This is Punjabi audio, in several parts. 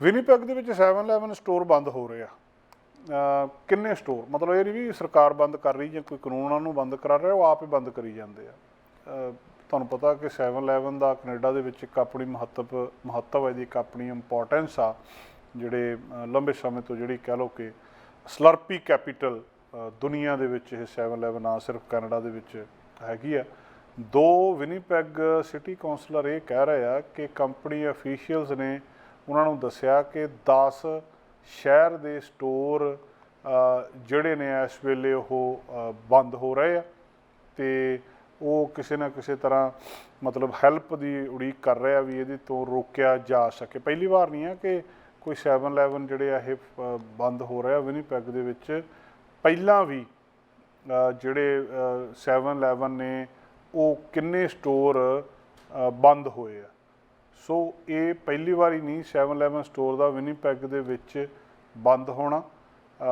ਵਿਨੀਪੈਗ ਦੇ ਵਿੱਚ 7-Eleven ਸਟੋਰ ਬੰਦ ਹੋ ਰਹੇ ਆ। ਕਿੰਨੇ ਸਟੋਰ ਮਤਲਬ ਇਹ ਨਹੀਂ ਵੀ ਸਰਕਾਰ ਬੰਦ ਕਰ ਰਹੀ ਜਾਂ ਕੋਈ ਕਾਨੂੰਨ ਉਹਨਾਂ ਨੂੰ ਬੰਦ ਕਰਾ ਰਿਹਾ, ਉਹ ਆਪ ਹੀ ਬੰਦ ਕਰੀ ਜਾਂਦੇ ਆ। ਤੁਹਾਨੂੰ ਪਤਾ ਕਿ 7-Eleven ਦਾ ਕੈਨੇਡਾ ਦੇ ਵਿੱਚ ਇੱਕ ਆਪਣੀ ਮਹੱਤਵ ਮਹੱਤਵ ਹੈ ਦੀ ਇੱਕ ਆਪਣੀ ਇੰਪੋਰਟੈਂਸ ਆ, ਜਿਹੜੇ ਲੰਬੇ ਸਮੇਂ ਤੋਂ ਜਿਹੜੀ ਕਹਿ ਲਓ ਕਿ ਸਲਰਪੀ ਕੈਪੀਟਲ ਦੁਨੀਆ ਦੇ ਵਿੱਚ ਇਹ 7-Eleven ਨਾ ਸਿਰਫ ਕੈਨੇਡਾ ਦੇ ਵਿੱਚ ਹੈਗੀ ਆ। ਦੋ ਵਿਨੀਪੈਗ ਸਿਟੀ ਕਾਉਂਸਲਰ ਇਹ ਕਹਿ ਰਹੇ ਆ ਕਿ ਕੰਪਨੀ ਅਫੀਸ਼ੀਅਲਸ ਨੇ ਉਹਨਾਂ ਨੂੰ ਦੱਸਿਆ ਕਿ 10 ਸ਼ਹਿਰ ਦੇ ਸਟੋਰ ਜਿਹੜੇ ਨੇ ਇਸ ਵੇਲੇ ਉਹ ਬੰਦ ਹੋ ਰਹੇ ਆ ਤੇ ਉਹ ਕਿਸੇ ਨਾ ਕਿਸੇ ਤਰ੍ਹਾਂ ਮਤਲਬ ਹੈਲਪ ਦੀ ਉਡੀਕ ਕਰ ਰਿਹਾ ਵੀ ਇਹਦੇ ਤੋਂ ਰੋਕਿਆ ਜਾ ਸਕੇ। ਪਹਿਲੀ ਵਾਰ ਨਹੀਂ ਆ ਕਿ ਕੋਈ 7-Eleven ਜਿਹੜੇ ਆ ਇਹ ਅ, ਬੰਦ ਹੋ ਰਿਹਾ ਵਿਨੀਪੈਗ ਦੇ ਵਿੱਚ। ਪਹਿਲਾਂ ਵੀ ਜਿਹੜੇ ਅ, 7-Eleven ਨੇ ਉਹ ਕਿੰਨੇ ਸਟੋਰ ਬੰਦ ਹੋਏ ਆ। ਸੋ ਇਹ ਪਹਿਲੀ ਵਾਰੀ ਨਹੀਂ 7-Eleven ਸਟੋਰ ਦਾ ਵਿਨੀਪੈਗ ਦੇ ਵਿੱਚ ਬੰਦ ਹੋਣਾ।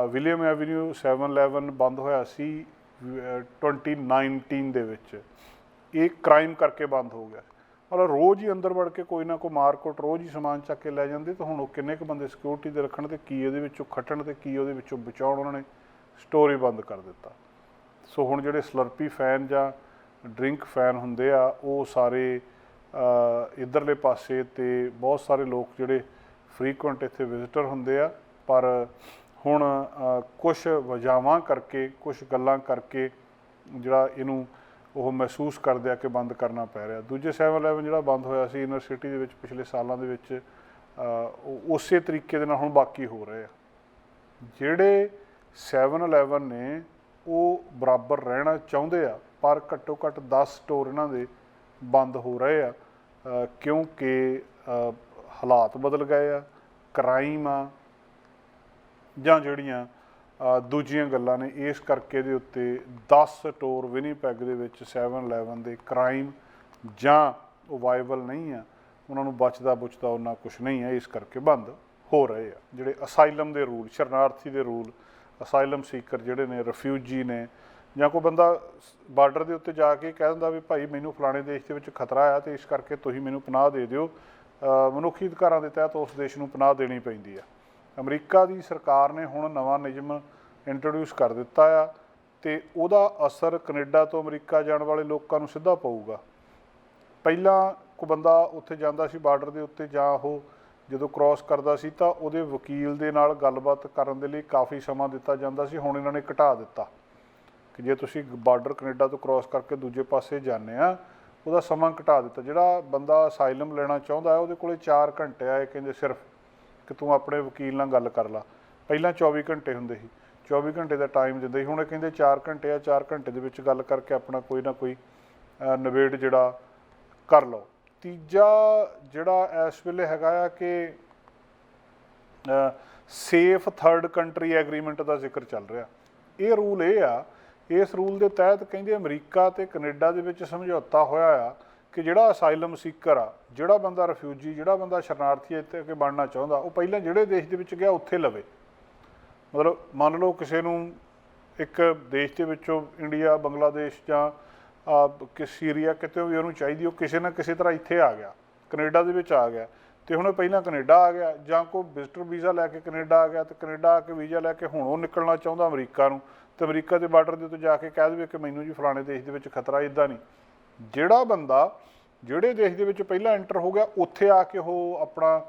ਵਿਲੀਅਮ ਐਵਨਿਊ 7-Eleven ਬੰਦ ਹੋਇਆ ਸੀ ਅ, 2019 ਦੇ ਵਿੱਚ। ਇਹ ਕ੍ਰਾਈਮ ਕਰਕੇ ਬੰਦ ਹੋ ਗਿਆ। ਮਤਲਬ ਰੋਜ਼ ਹੀ ਅੰਦਰ ਵੜ ਕੇ ਕੋਈ ਨਾ ਕੋਈ ਮਾਰਕਟ ਰੋਜ਼ ਹੀ ਸਮਾਨ ਚੱਕ ਕੇ ਲੈ ਜਾਂਦੇ ਤਾਂ ਹੁਣ ਉਹ ਕਿੰਨੇ ਕੁ ਬੰਦੇ ਸਿਕਿਉਰਿਟੀ ਦੇ ਰੱਖਣ ਤੇ ਕੀ ਇਹਦੇ ਵਿੱਚੋਂ ਖੱਟਣ ਤੇ ਕੀ ਉਹਦੇ ਵਿੱਚੋਂ ਬਚਾਉਣ ਉਹਨਾਂ ਨੇ ਸਟੋਰੀ ਬੰਦ ਕਰ ਦਿੱਤਾ। ਸੋ ਹੁਣ ਜਿਹੜੇ ਸਲਰਪੀ ਫੈਨ ਜਾਂ ਡਰਿੰਕ ਫੈਨ ਹੁੰਦੇ ਆ ਉਹ ਸਾਰੇ ਇਧਰਲੇ ਪਾਸੇ ਤੇ ਬਹੁਤ ਸਾਰੇ ਲੋਕ ਜਿਹੜੇ ਫ੍ਰੀਕੁਐਂਟ ਇੱਥੇ ਵਿਜ਼ਿਟਰ ਹੁੰਦੇ ਆ, ਪਰ ਹੁਣ ਕੁਝ ਵਜ੍ਹਾਵਾਂ ਕਰਕੇ ਕੁਝ ਗੱਲਾਂ ਕਰਕੇ ਜਿਹੜਾ ਇਹਨੂੰ ਉਹ ਮਹਿਸੂਸ ਕਰਦੇ ਆ ਕਿ ਬੰਦ ਕਰਨਾ ਪੈ ਰਿਹਾ। ਦੂਜੇ 7-Eleven ਜਿਹੜਾ ਬੰਦ ਹੋਇਆ ਸੀ ਇਨਰ ਸਿਟੀ ਦੇ ਵਿੱਚ ਪਿਛਲੇ ਸਾਲਾਂ ਦੇ ਵਿੱਚ ਉਹ ਉਸੇ ਤਰੀਕੇ ਦੇ ਨਾਲ ਹੁਣ ਬਾਕੀ ਹੋ ਰਹੇ ਆ। ਜਿਹੜੇ 7-Eleven ਨੇ, ਉਹ ਬਰਾਬਰ ਰਹਿਣਾ ਚਾਹੁੰਦੇ ਆ, ਪਰ ਘੱਟੋ ਘੱਟ 10 ਸਟੋਰ ਇਹਨਾਂ ਦੇ ਬੰਦ ਹੋ ਰਹੇ ਆ। ਕਿਉਂਕਿ ਹਾਲਾਤ ਬਦਲ ਗਏ ਆ ਕ੍ਰਾਈਮ ਆ, ਜਾਂ ਜਿਹੜੀਆਂ ਦੂਜੀਆਂ ਗੱਲਾਂ ਨੇ, ਇਸ ਕਰਕੇ ਦੇ ਉੱਤੇ 10 ਸਟੋਰ ਵਿਨੀਪੈਗ ਦੇ ਵਿੱਚ 7-Eleven ਦੇ ਕ੍ਰਾਈਮ ਜਾਂ ਉਹ ਵਾਇਬਲ ਨਹੀਂ ਆ, ਉਹਨਾਂ ਨੂੰ ਬਚਦਾ ਬੁਚਦਾ ਉਹਨਾਂ ਕੁਝ ਨਹੀਂ ਆ, ਇਸ ਕਰਕੇ ਬੰਦ ਹੋ ਰਹੇ ਆ। ਜਿਹੜੇ ਅਸਾਈਲਮ ਦੇ ਰੂਲ ਸ਼ਰਨਾਰਥੀ ਦੇ ਰੂਲ ਅਸਾਈਲਮ ਸੀਕਰ ਜਿਹੜੇ ਨੇ ਰਿਫਿਊਜੀ ਨੇ ਜਾਂ ਕੋਈ ਬੰਦਾ ਬਾਰਡਰ ਦੇ ਉੱਤੇ ਜਾ ਕੇ ਕਹਿ ਦਿੰਦਾ ਵੀ ਭਾਈ ਮੈਨੂੰ ਫਲਾਣੇ ਦੇਸ਼ ਦੇ ਵਿੱਚ ਖਤਰਾ ਆ ਤੇ ਇਸ ਕਰਕੇ ਤੁਸੀਂ ਮੈਨੂੰ ਪਨਾਹ ਦੇ ਦਿਓ ਮਨੁੱਖੀ ਅਧਿਕਾਰਾਂ ਦੇ ਤਹਿਤ ਉਸ ਦੇਸ਼ ਨੂੰ ਪਨਾਹ ਦੇਣੀ ਪੈਂਦੀ ਆ। ਅਮਰੀਕਾ ਦੀ ਸਰਕਾਰ ਨੇ ਹੁਣ ਨਵਾਂ ਨਿਯਮ ਇੰਟਰੋਡਿਊਸ ਕਰ ਦਿੱਤਾ ਆ ਤੇ ਉਹਦਾ ਅਸਰ ਕੈਨੇਡਾ ਤੋਂ ਅਮਰੀਕਾ ਜਾਣ ਵਾਲੇ ਲੋਕਾਂ ਨੂੰ ਸਿੱਧਾ ਪਊਗਾ। ਪਹਿਲਾਂ ਕੋ ਬੰਦਾ ਉੱਥੇ ਜਾਂਦਾ ਸੀ ਬਾਰਡਰ ਦੇ ਉੱਤੇ ਜਾਂ ਉਹ ਜਦੋਂ ਕ੍ਰਾਸ ਕਰਦਾ ਸੀ ਤਾਂ ਉਹਦੇ ਵਕੀਲ ਦੇ ਨਾਲ ਗੱਲਬਾਤ ਕਰਨ ਦੇ ਲਈ ਕਾਫੀ ਸਮਾਂ ਦਿੱਤਾ ਜਾਂਦਾ ਸੀ, ਹੁਣ ਇਹਨਾਂ ਨੇ ਘਟਾ ਦਿੱਤਾ। ਕਿ ਜੇ ਤੁਸੀਂ ਬਾਰਡਰ ਕੈਨੇਡਾ ਤੋਂ ਕ੍ਰਾਸ ਕਰਕੇ ਦੂਜੇ ਪਾਸੇ ਜਾਂਦੇ ਆ ਉਹਦਾ ਸਮਾਂ ਘਟਾ ਦਿੱਤਾ। ਜਿਹੜਾ ਬੰਦਾ ਅਸਾਈਲਮ ਲੈਣਾ ਚਾਹੁੰਦਾ ਹੈ ਉਹਦੇ ਕੋਲੇ 4 ਘੰਟੇ ਆ ਇਹ ਕਹਿੰਦੇ ਸਿਰਫ ਕਿ ਤੂੰ ਆਪਣੇ ਵਕੀਲ ਨਾਲ ਗੱਲ ਕਰ ਲਾ। ਪਹਿਲਾਂ 24 ਘੰਟੇ ਹੁੰਦੇ ਸੀ। 24 ਘੰਟੇ ਦਾ ਟਾਈਮ ਦਿੰਦੇ ਸੀ। ਹੁਣ ਇਹ ਕਹਿੰਦੇ 4 ਘੰਟੇ ਆ 4 ਘੰਟੇ ਦੇ ਵਿੱਚ ਗੱਲ ਕਰਕੇ ਆਪਣਾ ਕੋਈ ਨਾ ਕੋਈ ਅ, ਨਿਬੇੜ ਜਿਹੜਾ ਕਰ ਲਓ। ਤੀਜਾ ਜਿਹੜਾ ਇਸ ਵੇਲੇ ਹੈਗਾ ਆ ਕਿ ਸੇਫ ਥਰਡ ਕੰਟਰੀ ਐਗਰੀਮੈਂਟ ਦਾ ਜ਼ਿਕਰ ਚੱਲ ਰਿਹਾ। ਇਹ ਰੂਲ ਇਹ ਆ ਇਸ ਰੂਲ ਦੇ ਤਹਿਤ ਕਹਿੰਦੇ ਅਮਰੀਕਾ ਤੇ ਕੈਨੇਡਾ ਦੇ ਵਿੱਚ ਸਮਝੌਤਾ ਹੋਇਆ ਆ ਕਿ ਜਿਹੜਾ ਅਸਾਈਲਮ ਸੀਕਰ ਆ, ਜਿਹੜਾ ਬੰਦਾ ਰਿਫਿਊਜੀ, ਜਿਹੜਾ ਬੰਦਾ ਸ਼ਰਨਾਰਥੀ ਇੱਥੇ ਕਿ ਬਣਨਾ ਚਾਹੁੰਦਾ, ਉਹ ਪਹਿਲਾਂ ਜਿਹੜੇ ਦੇਸ਼ ਦੇ ਵਿੱਚ ਗਿਆ, ਉੱਥੇ ਲਵੇ। ਮਤਲਬ ਮੰਨ ਲਓ ਕਿਸੇ ਨੂੰ ਇੱਕ ਦੇਸ਼ ਦੇ ਵਿੱਚੋਂ ਇੰਡੀਆ, ਬੰਗਲਾਦੇਸ਼ ਜਾਂ ਕਿ ਸੀਰੀਆ ਕਿਤੇ ਵੀ ਉਹਨੂੰ ਚਾਹੀਦੀ, ਉਹ ਕਿਸੇ ਨਾ ਕਿਸੇ ਤਰ੍ਹਾਂ ਇੱਥੇ ਆ ਗਿਆ, ਕੈਨੇਡਾ ਦੇ ਵਿੱਚ ਆ ਗਿਆ। ਤੇ ਹੁਣ ਉਹ ਪਹਿਲਾਂ ਕੈਨੇਡਾ ਆ ਗਿਆ, ਜਾਂ ਕੋਈ ਵਿਜ਼ਟਰ ਵੀਜ਼ਾ ਲੈ ਕੇ ਕੈਨੇਡਾ ਆ ਗਿਆ, ਤੇ ਕੈਨੇਡਾ ਆ ਕੇ ਵੀਜ਼ਾ ਲੈ ਕੇ ਹੁਣ ਉਹ ਨਿਕਲਣਾ ਚਾਹੁੰਦਾ ਅਮਰੀਕਾ ਨੂੰ। ਤੇ ਅਮਰੀਕਾ ਦੇ ਬਾਰਡਰ ਦੇ ਉੱਤੇ ਜਾ ਕੇ ਕਹਿ ਦੇਵੇ ਕਿ ਮੈਨੂੰ ਜੀ ਫਲਾਣੇ ਦੇਸ਼ ਦੇ ਵਿੱਚ ਖਤਰਾ ਇਦਾਂ ਨਹੀਂ। ਜਿਹੜਾ ਬੰਦਾ ਜਿਹੜੇ ਦੇਸ਼ ਦੇ ਵਿੱਚ ਪਹਿਲਾਂ ਐਂਟਰ ਹੋ ਗਿਆ, ਉੱਥੇ ਆ ਕੇ ਉਹ ਆਪਣਾ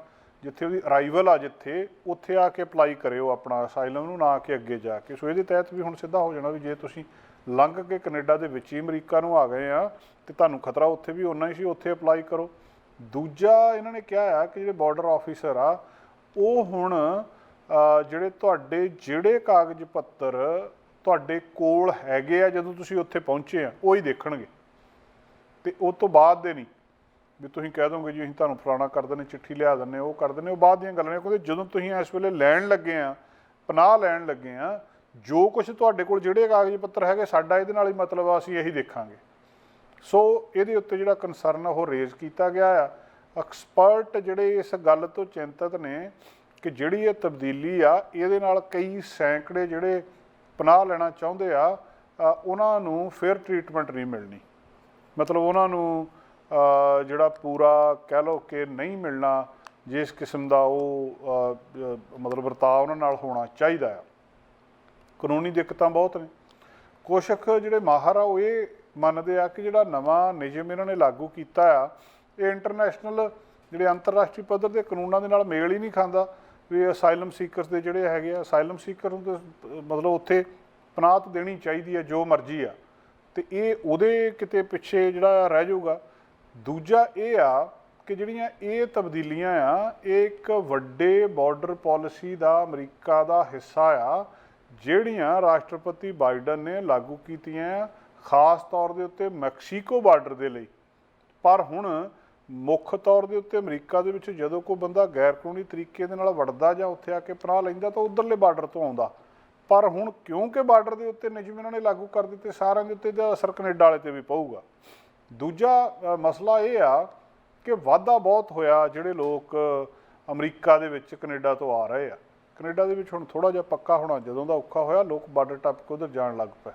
ਜਿੱਥੇ ਉਹਦੀ ਅਰਾਈਵਲ ਆ ਜਿੱਥੇ, ਉੱਥੇ ਆ ਕੇ ਅਪਲਾਈ ਕਰਿਓ ਆਪਣਾ ਅਸਾਈਲਮ ਨੂੰ, ਨਾ ਕਿ ਅੱਗੇ ਜਾ ਕੇ। ਸੋ ਇਹਦੇ ਤਹਿਤ ਵੀ ਹੁਣ ਸਿੱਧਾ ਹੋ ਜਾਣਾ ਵੀ ਜੇ ਤੁਸੀਂ ਲੰਘ ਕੇ ਕੈਨੇਡਾ ਦੇ ਵਿੱਚ ਹੀ ਅਮਰੀਕਾ ਨੂੰ ਆ ਗਏ ਆ, ਤੇ ਤੁਹਾਨੂੰ ਖਤਰਾ ਉੱਥੇ ਵੀ ਓਨਾ ਹੀ ਸੀ, ਉੱਥੇ ਅਪਲਾਈ ਕਰੋ। ਦੂਜਾ ਇਹਨਾਂ ਨੇ ਕਿਹਾ ਆ ਕਿ ਜਿਹੜੇ ਬਾਰਡਰ ਆਫੀਸਰ ਆ, ਉਹ ਹੁਣ ਜਿਹੜੇ ਤੁਹਾਡੇ ਜਿਹੜੇ ਕਾਗਜ਼ ਪੱਤਰ ਤੁਹਾਡੇ ਕੋਲ ਹੈਗੇ ਆ ਜਦੋਂ ਤੁਸੀਂ ਉੱਥੇ ਪਹੁੰਚੇ ਆ, ਉਹ ਹੀ ਦੇਖਣਗੇ। ਤੇ ਉਹ ਤੋਂ ਬਾਅਦ ਦੇ ਨਹੀਂ। ਵੀ ਤੁਸੀਂ ਕਹਿ ਦੋਗੇ ਜੀ ਅਸੀਂ ਤੁਹਾਨੂੰ ਫਲਾਣਾ ਕਰ ਦਿੰਦੇ, ਚਿੱਠੀ ਲਿਆ ਦਿੰਦੇ, ਉਹ ਕਰ ਦਿੰਦੇ, ਉਹ ਬਾਅਦ ਦੀਆਂ ਗੱਲਾਂ ਨੇ, ਕਿਉਂਕਿ ਜਦੋਂ ਤੁਸੀਂ ਇਸ ਵੇਲੇ ਲੈਣ ਲੱਗੇ ਆ, ਪਨਾਹ ਲੈਣ ਲੱਗੇ ਆ, ਜੋ ਕੁਝ ਤੁਹਾਡੇ ਕੋਲ ਜਿਹੜੇ ਕਾਗਜ਼ ਪੱਤਰ ਹੈਗੇ, ਸਾਡਾ ਇਹਦੇ ਨਾਲ ਹੀ ਮਤਲਬ ਆ, ਅਸੀਂ ਇਹੀ ਦੇਖਾਂਗੇ। ਸੋ ਇਹਦੇ ਉੱਤੇ ਜਿਹੜਾ ਕਨਸਰਨ ਉਹ ਰੇਜ਼ ਕੀਤਾ ਗਿਆ ਆ। ਐਕਸਪਰਟ ਜਿਹੜੇ ਇਸ ਗੱਲ ਤੋਂ ਚਿੰਤਤ ਨੇ ਕਿ ਜਿਹੜੀ ਇਹ ਤਬਦੀਲੀ ਆ, ਇਹਦੇ ਨਾਲ ਕਈ ਸੈਂਕੜੇ ਜਿਹੜੇ ਪਨਾਹ ਲੈਣਾ ਚਾਹੁੰਦੇ ਆ ਉਹਨਾਂ ਨੂੰ ਫੇਅਰ ਟ੍ਰੀਟਮੈਂਟ ਨਹੀਂ ਮਿਲਣੀ। ਮਤਲਬ ਉਹਨਾਂ ਨੂੰ ਜਿਹੜਾ ਪੂਰਾ ਕਹਿ ਲਓ ਕਿ ਨਹੀਂ ਮਿਲਣਾ, ਜਿਸ ਕਿਸਮ ਦਾ ਉਹ ਮਤਲਬ ਵਰਤਾਅ ਉਹਨਾਂ ਨਾਲ ਹੋਣਾ ਚਾਹੀਦਾ ਆ। ਕਾਨੂੰਨੀ ਦਿੱਕਤਾਂ ਬਹੁਤ ਨੇ। ਕੁਛਕ ਜਿਹੜੇ ਮਾਹਰ ਆ, ਉਹ ਇਹ ਮੰਨਦੇ ਆ ਕਿ ਜਿਹੜਾ ਨਵਾਂ ਨਿਯਮ ਇਹਨਾਂ ਨੇ ਲਾਗੂ ਕੀਤਾ ਆ, ਇਹ ਇੰਟਰਨੈਸ਼ਨਲ ਜਿਹੜੇ ਅੰਤਰਰਾਸ਼ਟਰੀ ਪੱਧਰ ਦੇ ਕਾਨੂੰਨਾਂ ਦੇ ਨਾਲ ਮੇਲ ਹੀ ਨਹੀਂ ਖਾਂਦਾ। ਵੀ ਅਸਾਈਲਮ ਸੀਕਰਸ ਦੇ ਜਿਹੜੇ ਹੈਗੇ ਆ, ਅਸਾਈਲਮ ਸੀਕਰ ਨੂੰ ਤਾਂ ਮਤਲਬ ਉੱਥੇ ਪਨਾਹਤ ਦੇਣੀ ਚਾਹੀਦੀ ਹੈ ਜੋ ਮਰਜ਼ੀ ਆ। ਤੇ ਇਹ ਉਹਦੇ ਕਿਤੇ ਪਿੱਛੇ ਜਿਹੜਾ ਰਹਿ ਜਾਊਗਾ। ਦੂਜਾ ਇਹ ਆ ਕਿ ਜਿਹੜੀਆਂ ਇਹ ਤਬਦੀਲੀਆਂ ਆ, ਇਹ ਇੱਕ ਵੱਡੇ ਬਾਰਡਰ ਪਾਲਿਸੀ ਦਾ, ਅਮਰੀਕਾ ਦਾ ਹਿੱਸਾ ਆ, ਜਿਹੜੀਆਂ ਰਾਸ਼ਟਰਪਤੀ ਬਾਈਡਨ ਨੇ ਲਾਗੂ ਕੀਤੀਆਂ ਖਾਸ ਤੌਰ ਦੇ ਉੱਤੇ ਮੈਕਸੀਕੋ ਬਾਰਡਰ ਦੇ ਲਈ। ਪਰ ਹੁਣ ਮੁੱਖ ਤੌਰ ਦੇ ਉੱਤੇ ਅਮਰੀਕਾ ਦੇ ਵਿੱਚ ਜਦੋਂ ਕੋਈ ਬੰਦਾ ਗੈਰ ਕਾਨੂੰਨੀ ਤਰੀਕੇ ਦੇ ਨਾਲ ਵੜਦਾ ਜਾਂ ਉੱਥੇ ਆ ਕੇ ਪਨਾਹ ਲੈਂਦਾ ਤਾਂ ਉਧਰਲੇ ਬਾਰਡਰ ਤੋਂ ਆਉਂਦਾ। ਪਰ ਹੁਣ ਕਿਉਂਕਿ ਬਾਰਡਰ ਦੇ ਉੱਤੇ ਨਿਯਮ ਇਹਨਾਂ ਨੇ ਲਾਗੂ ਕਰ ਦਿੱਤੇ, ਸਾਰਿਆਂ ਦੇ ਉੱਤੇ ਦਾ ਅਸਰ ਕੈਨੇਡਾ ਵਾਲੇ ਤੇ ਵੀ ਪਊਗਾ। ਦੂਜਾ ਮਸਲਾ ਇਹ ਆ ਕਿ ਵਾਧਾ ਬਹੁਤ ਹੋਇਆ ਜਿਹੜੇ ਲੋਕ ਅਮਰੀਕਾ ਦੇ ਵਿੱਚ ਕੈਨੇਡਾ ਤੋਂ ਆ ਰਹੇ ਆ। ਕੈਨੇਡਾ ਦੇ ਵਿੱਚ ਹੁਣ ਥੋੜਾ ਜਿਹਾ ਪੱਕਾ ਹੋਣਾ ਜਦੋਂ ਦਾ ਔਖਾ ਹੋਇਆ, ਲੋਕ ਬਾਰਡਰ ਟੱਪ ਕੇ ਉਧਰ ਜਾਣ ਲੱਗ ਪਏ।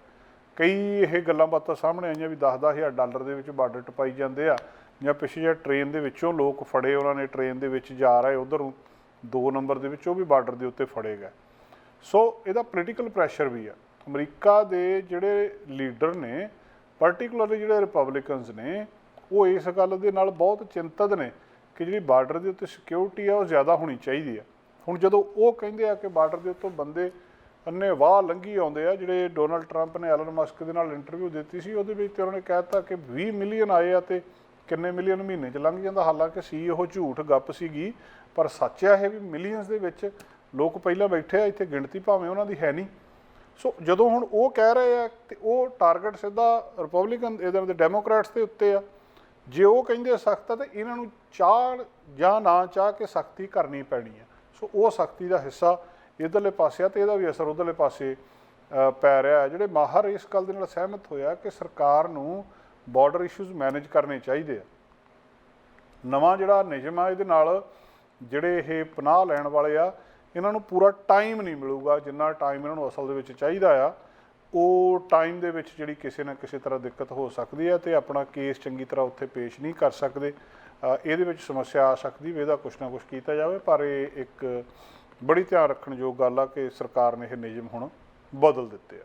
ਕਈ ਇਹ ਗੱਲਾਂ ਬਾਤਾਂ ਸਾਹਮਣੇ ਆਈਆਂ ਵੀ 10-10000 ਡਾਲਰ ਦੇ ਵਿੱਚ ਬਾਰਡਰ ਟਪਾਈ ਜਾਂਦੇ ਆ। ਜਾਂ ਪਿੱਛੇ ਜਿਹੜਾ ਟ੍ਰੇਨ ਦੇ ਵਿੱਚੋਂ ਲੋਕ ਫੜੇ, ਉਹਨਾਂ ਨੇ ਟ੍ਰੇਨ ਦੇ ਵਿੱਚ ਜਾ ਰਹੇ, ਉਧਰ ਨੂੰ 2 ਨੰਬਰ ਦੇ ਵਿੱਚ ਉਹ ਵੀ ਬਾਰਡਰ ਦੇ ਉੱਤੇ ਫੜੇ ਗਏ। ਸੋ ਇਹਦਾ ਪੋਲੀਟੀਕਲ ਪ੍ਰੈਸ਼ਰ ਵੀ ਆ। ਅਮਰੀਕਾ ਦੇ ਜਿਹੜੇ ਲੀਡਰ ਨੇ ਪਾਰਟਿਕੂਲਰਲੀ ਜਿਹੜੇ ਰਿਪਬਲਿਕਨਸ ਨੇ, ਉਹ ਇਸ ਗੱਲ ਦੇ ਨਾਲ ਬਹੁਤ ਚਿੰਤਤ ਨੇ ਕਿ ਜਿਹੜੀ ਬਾਰਡਰ ਦੇ ਉੱਤੇ ਸਿਕਿਉਰਿਟੀ ਆ, ਉਹ ਜ਼ਿਆਦਾ ਹੋਣੀ ਚਾਹੀਦੀ ਆ। ਹੁਣ ਜਦੋਂ ਉਹ ਕਹਿੰਦੇ ਆ ਕਿ ਬਾਰਡਰ ਦੇ ਉੱਤੋਂ ਬੰਦੇ ਅੰਨੇ ਵਾਹ ਲੰਘੀ ਆਉਂਦੇ ਆ, ਜਿਹੜੇ ਡੋਨਲਡ ਟਰੰਪ ਨੇ ਐਲਨ ਮਸਕ ਦੇ ਨਾਲ ਇੰਟਰਵਿਊ ਦਿੱਤੀ ਸੀ, ਉਹਦੇ ਵਿੱਚ ਤੇ ਉਹਨਾਂ ਨੇ ਕਹਿਤਾ ਕਿ 20 ਮਿਲੀਅਨ ਆਏ ਆ ਤੇ ਕਿੰਨੇ ਮਿਲੀਅਨ ਮਹੀਨੇ ਚ ਲੰਘ ਜਾਂਦਾ, ਹਾਲਾਂਕਿ ਸੀ ਉਹ ਝੂਠ, ਗੱਪ ਸੀਗੀ, ਪਰ ਸੱਚ ਆ ਇਹ ਵੀ ਮਿਲੀਅਨਸ ਦੇ ਵਿੱਚ ਲੋਕ ਪਹਿਲਾਂ ਬੈਠੇ ਆ, ਇੱਥੇ ਗਿਣਤੀ ਭਾਵੇਂ ਉਹਨਾਂ ਦੀ ਹੈ ਨਹੀਂ। ਸੋ ਜਦੋਂ ਹੁਣ ਉਹ ਕਹਿ ਰਹੇ ਆ ਤੇ ਉਹ ਟਾਰਗੇਟ ਸਿੱਧਾ ਰਿਪਬਲਿਕਨ, ਇਹਦੇ ਦੇ ਡੈਮੋਕ੍ਰੈਟਸ ਦੇ ਉੱਤੇ ਆ, ਜੇ ਉਹ ਕਹਿੰਦੇ ਸਖਤ ਆ ਤੇ ਇਹਨਾਂ ਨੂੰ ਚਾਹ ਜਾਂ ਨਾ ਚਾਹ ਕੇ ਸਖਤੀ ਕਰਨੀ ਪੈਣੀ ਆ। ਸੋ ਉਹ ਸਖਤੀ ਦਾ ਹਿੱਸਾ ਇਧਰਲੇ ਪਾਸੇ ਆ ਤੇ ਇਹਦਾ ਵੀ ਅਸਰ ਉਧਰਲੇ ਪਾਸੇ ਪੈ ਰਿਹਾ ਜਿਹੜੇ ਮਾਹਰ ਇਸ ਗੱਲ ਦੇ ਨਾਲ ਸਹਿਮਤ ਹੋਇਆ ਕਿ ਸਰਕਾਰ ਨੂੰ ਬਾਰਡਰ ਇਸ਼ੂਜ਼ ਮੈਨੇਜ ਕਰਨੇ ਚਾਹੀਦੇ ਆ। ਨਵਾਂ ਜਿਹੜਾ ਨਿਯਮ ਆ, ਇਹਦੇ ਨਾਲ ਜਿਹੜੇ ਇਹ ਪਨਾਹ ਲੈਣ ਵਾਲੇ ਆ, ਇਹਨਾਂ ਨੂੰ ਪੂਰਾ ਟਾਈਮ ਨਹੀਂ ਮਿਲੂਗਾ, ਜਿੰਨਾ ਟਾਈਮ ਇਹਨਾਂ ਨੂੰ ਅਸਲ ਦੇ ਵਿੱਚ ਚਾਹੀਦਾ ਆ। ਉਹ ਟਾਈਮ ਦੇ ਵਿੱਚ ਜਿਹੜੀ ਕਿਸੇ ਨਾ ਕਿਸੇ ਤਰ੍ਹਾਂ ਦਿੱਕਤ ਹੋ ਸਕਦੀ ਹੈ ਤੇ ਆਪਣਾ ਕੇਸ ਚੰਗੀ ਤਰ੍ਹਾਂ ਉੱਥੇ ਪੇਸ਼ ਨਹੀਂ ਕਰ ਸਕਦੇ। ਇਹਦੇ ਵਿੱਚ ਸਮੱਸਿਆ ਆ ਸਕਦੀ ਵੀ ਇਹਦਾ ਕੁਛ ਨਾ ਕੁਛ ਕੀਤਾ ਜਾਵੇ, ਪਰ ਇਹ ਇੱਕ ਬੜੀ ਧਿਆਨ ਰੱਖਣ ਯੋਗ ਗੱਲ ਆ ਕਿ ਸਰਕਾਰ ਨੇ ਇਹ ਨਿਯਮ ਹੁਣ ਬਦਲ ਦਿੱਤੇ ਆ।